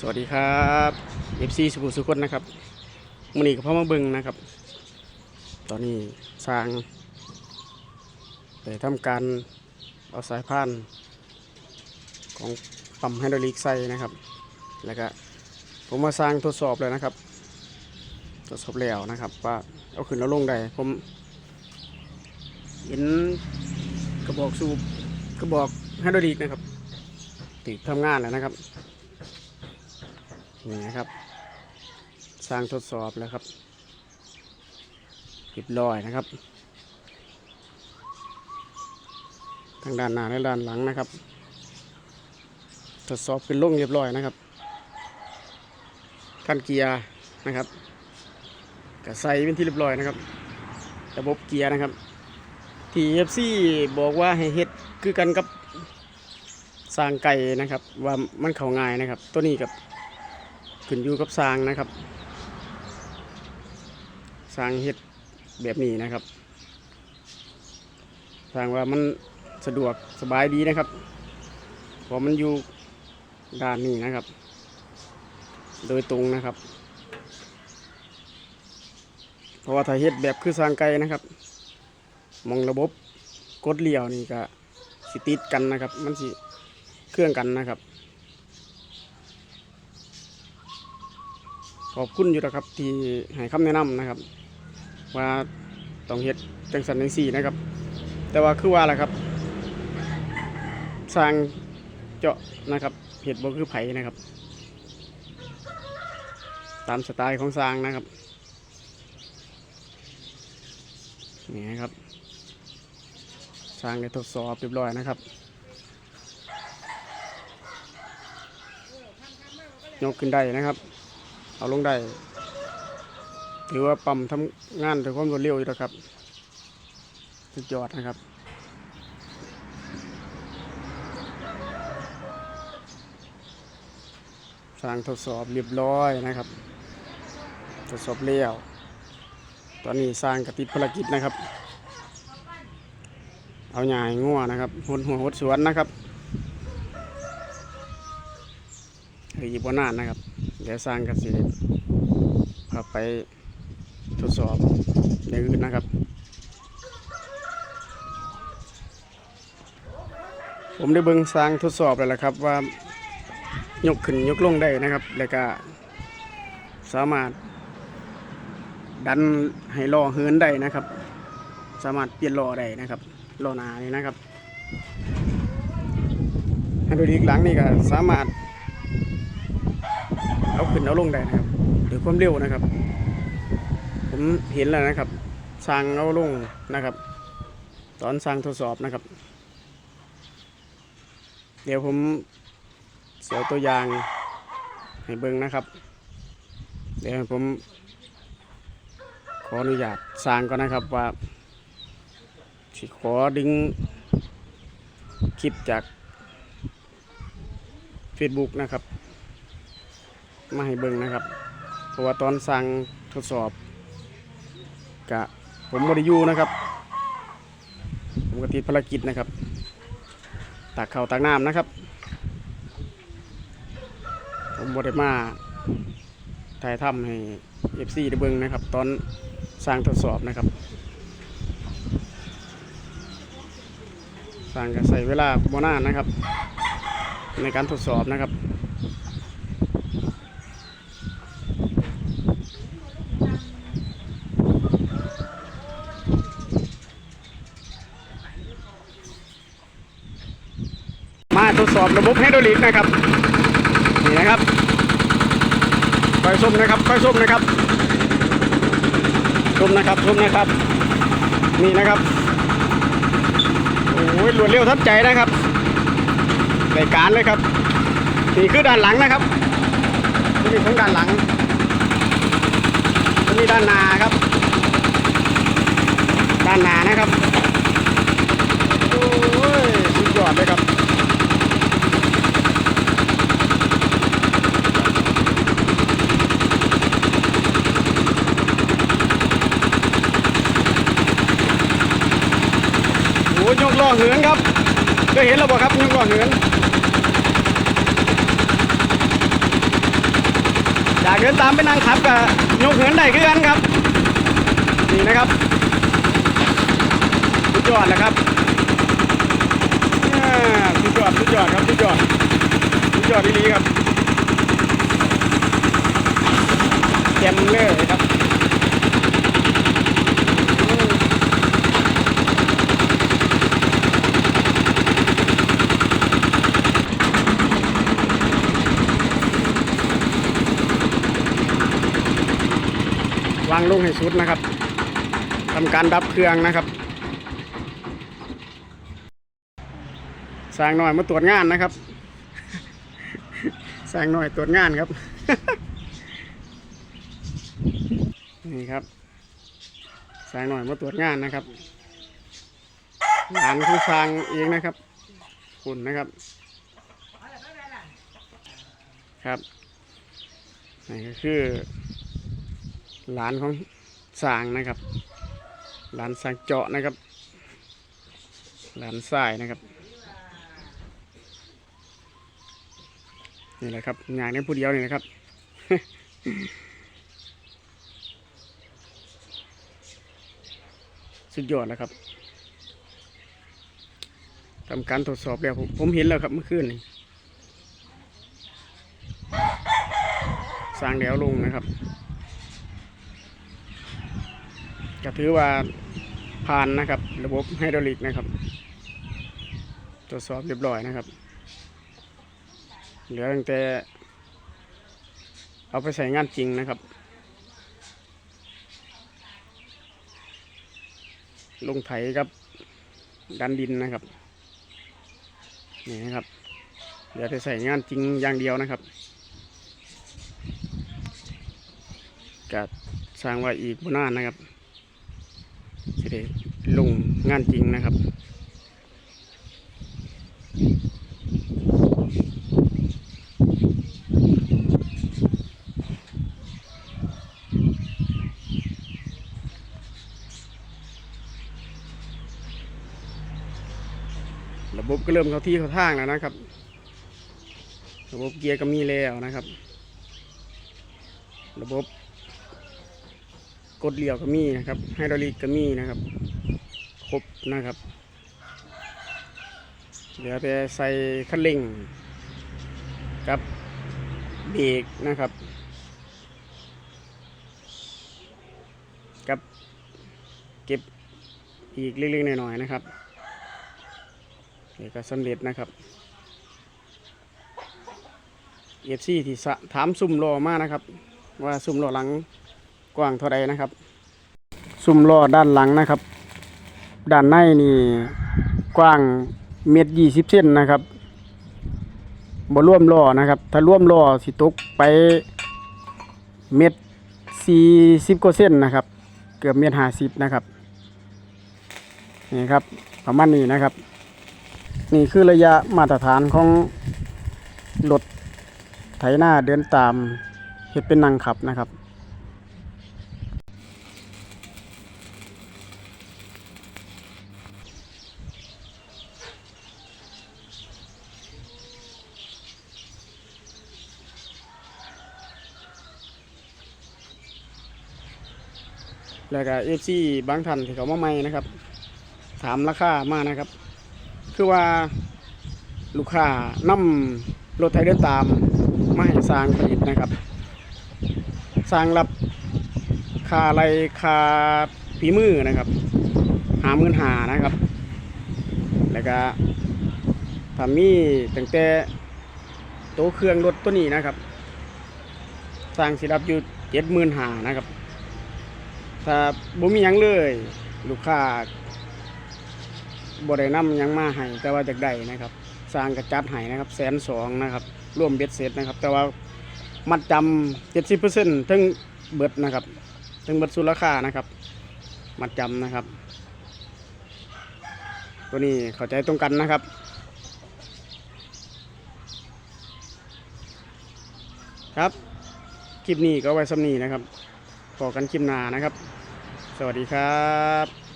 สวัสดีครับ FC สุขุมสุคนนะครับมือนี้กับพ่อมาเบิงนะครับ ตอนนี้สร้างไปทำการเอาสายพานของปั๊มไฮดรอลิกใส่นะครับ แล้วก็ผมมาสร้างทดสอบเลยนะครับ ทดสอบแล้วนะครับ ว่าเอาขึ้นแล้วลงได้ผมเห็นกระบอกสูบกระบอกไฮดรอลิกนะครับติดทำงานแล้วนะครับ นี่นะครับ สร้างทดสอบแล้วครับเรียบร้อยนะครับ ทางด้านหน้าและด้านหลังนะครับ ทดสอบขึ้นลงเรียบร้อยนะครับขั้นเกียร์นะครับกระใสเป็นที่เรียบร้อยนะครับ ระบบเกียร์นะครับที่ FC บอกว่าให้เฮ็ดคือกันกับสร้างไก่นะครับ ว่ามันเข้าง่ายนะครับ ตัวนี้กับ ขึ้นอยู่กับสร้างนะครับสร้างเฮ็ดแบบนี้นะครับสร้างว่ามันสะดวกสบายดีนะครับเพราะมันอยู่ด้านนี้นะครับ โดยตรงนะครับ เพราะว่าถ้าเฮ็ดแบบคือสร้างไกลนะครับ มองระบบกดเลี้ยวนี่ก็สิติดกันนะครับ มันสิเครื่องกันนะครับ ขอบคุณอยู่นะครับ ที่ให้คำแนะนำนะครับ ว่าต้องเฮ็ดจังสันจังสี่นะครับ แต่ว่าคือว่าแหะครับ สร้างเจาะนะครับเห็ดบ่คือไผ่นะครับ ตามสไตล์ของสร้างนะครับนี่นะครับสร้างได้ทดสอบเรียบร้อยนะครับยกขึ้นได้นะครับ เอาลงได้หรือว่าปั๊มทำงานด้วยความรวดเร็วอยู่แล้วครับสุดยอดนะครับสร้างทดสอบเรียบร้อยนะครับ ทดสอบเลี้ยว ตอนนี้สร้างกระติดภารกิจนะครับ เอาหญ้าให้งัวนะครับหดหัวหดสวนนะครับเฮ้ยบนานนะครับ ดี๋ยวสร้างกสิพาไปทดสอบอย่างอื่นนะครับ ผมได้เบิ่งสร้างทดสอบแล้วละครับว่ายกขึ้นยกลงได้นะครับ แล้วก็สามารถ ดันให้ล้อเหินได้นะครับ สามารถเปลี่ยนล้อได้นะครับล้อหนานี่นะครับไฮดรอลิกหลังนี่ก็สามารถ เอาขึ้นเอาลงได้นะครับหรือความเร็วนะครับ ผมเห็นแล้วนะครับสร้างเอาลงนะครับ ตอนสร้างทดสอบนะครับ เดี๋ยวผมเสียตัวอย่างให้เบิ่งนะครับ เดี๋ยวผมขออนุญาตสร้างก่อนนะครับว่าสิขอดึงคลิปจาก Facebook นะครับ มาให้เบิ่งนะครับ เพราะว่าตอนสั่งทดสอบกะผมบริยูนะครับ ผมก็ติดภารกิจนะครับ ตักเข่าตักน้ำนะครับ ผมบริมาถ่ายทำให้ FC ได้เบิ่งนะครับ ตอนสร้างทดสอบนะครับสร้างก็ใส่เวลาบนานนะครับ ในการทดสอบนะครับ มาทด สอบระบบไฮดรอลิกนะครับนี่นะครับคอยส้มนะครับคอยส้มนะครับส้มนะครับส้มนะครับนี่นะครับโอ้ยรวดเร็วทับใจนะครับรายการเลยครับนี่คือด้านหลังนะครับนี่ของด้านหลังนี่ด้านหน้าครับ ด้านหน้านะครับโอ้ยสุดยอดเลยครับ โอ้ยยกล้อเหินครับเคยเห็นแล้วบ่ครับยกล้อเหินจากเดินตามไปนั่งขับกับยกเหินได้คือกันครับ นี่นะครับสุดยอดนะครับอ่าสุดยอดสุดยอดครับสุดยอดสุดยอดดีๆครับเต็มเลยครับ วางลงให้สุดนะครับทำการดับเครื่องนะครับสร้างหน่อยมาตรวจงานนะครับสร้างหน่อยตรวจงานครับนี่ครับสร้างหน่อยมาตรวจงานนะครับหลานของสร้างเองนะครับคุณนะครับ ครับนี่ก็คือ หลานของสางนะครับ หลานสางเจาะนะครับ หลานสายนะครับ นี่แหละครับงานนี้ผู้เดียวนี่นะครับสุดยอดแล้วครับทำการตรวจสอบแล้วผมผมเห็นแล้วครับเมื่อคืนนี้สร้างแถวลงนะครับ ก็ถือว่าผ่านนะครับ ระบบไฮดรอลิกนะครับ ตรวจสอบเรียบร้อยนะครับ เหลือตั้งแต่เอาไปใส่งานจริงนะครับ ลงไถกับ ดันดินนะครับ นี่นะครับ เหลือแต่ใส่งานจริงอย่างเดียวนะครับกัดสร้างไว้อีกบนานนะครับ จะได้ลงงานจริงนะครับระบบก็เริ่มเข้าที่เข้าทางแล้วนะครับ ระบบเกียร์ก็มีแล้วนะครับ ระบบ กดเหลี้ยวก็มีนะครับไฮดรอลิกก็มีนะครับ ครบนะครับ เหลือแต่ใส่คันเร่งกับเบรกนะครับ กับเก็บอีกเล็กๆหน่อยๆนะครับนี่ก็สำเร็จนะครับเอฟซีที่ถามซุ่มล้อมากนะครับ ว่าซุ่มล้อหลัง กว้างเท่าใดนะครับ ซุ่มล้อด้านหลังนะครับ ด้านในนี่กว้างเมตรยี่สิบเซนนะครับบ่ร่วมล้อนะครับ ถ้าร่วมล้อสิตกไปเมตรสี่สิบกว่าเซนนะครับ เกือบเมตรห้าสิบนะครับนี่ครับประมาณนี้นะครับ นี่คือระยะมาตรฐานของรถไถหน้าเดินตามเห็ดเป็นนังขับนะครับ แล้วก็เอฟซีบางท่านที่เขามาใหม่นะครับ ถามราคามานะครับ คือว่าลูกค้านำรถไถเดินตามมาให้สร้างผลิตนะครับ สร้างรับค่าไรค่าฝีมือนะครับ หาหมื่นหานะครับ แล้วก็ถ้ามีตั้งแต่โตวเครื่องรถตัวนี้นะครับ สร้างสิรับอยู่เจ็ดหมื่นหานะครับ ถ้าบ่มีหยังเลย ลูกค้าบรินำหยังมาให้แต่ว่าจากใดนะครับ สร้างกระจัดให้นะครับแสนสองนะครับร่วมเบ็ดเสร็จนะครับ แต่ว่ามัดจำเจ็ดสิบเปอร์เซ็นต์ทั้งเบิดนะครับทั้งเบิดสุราคานะครับ มัดจำนะครับ ตัวนี้เข้าใจตรงกันนะครับครับ คลิปนี้ก็ไว้สำนีนะครับพอกันคลิปหน้านะครับ สวัสดีครับ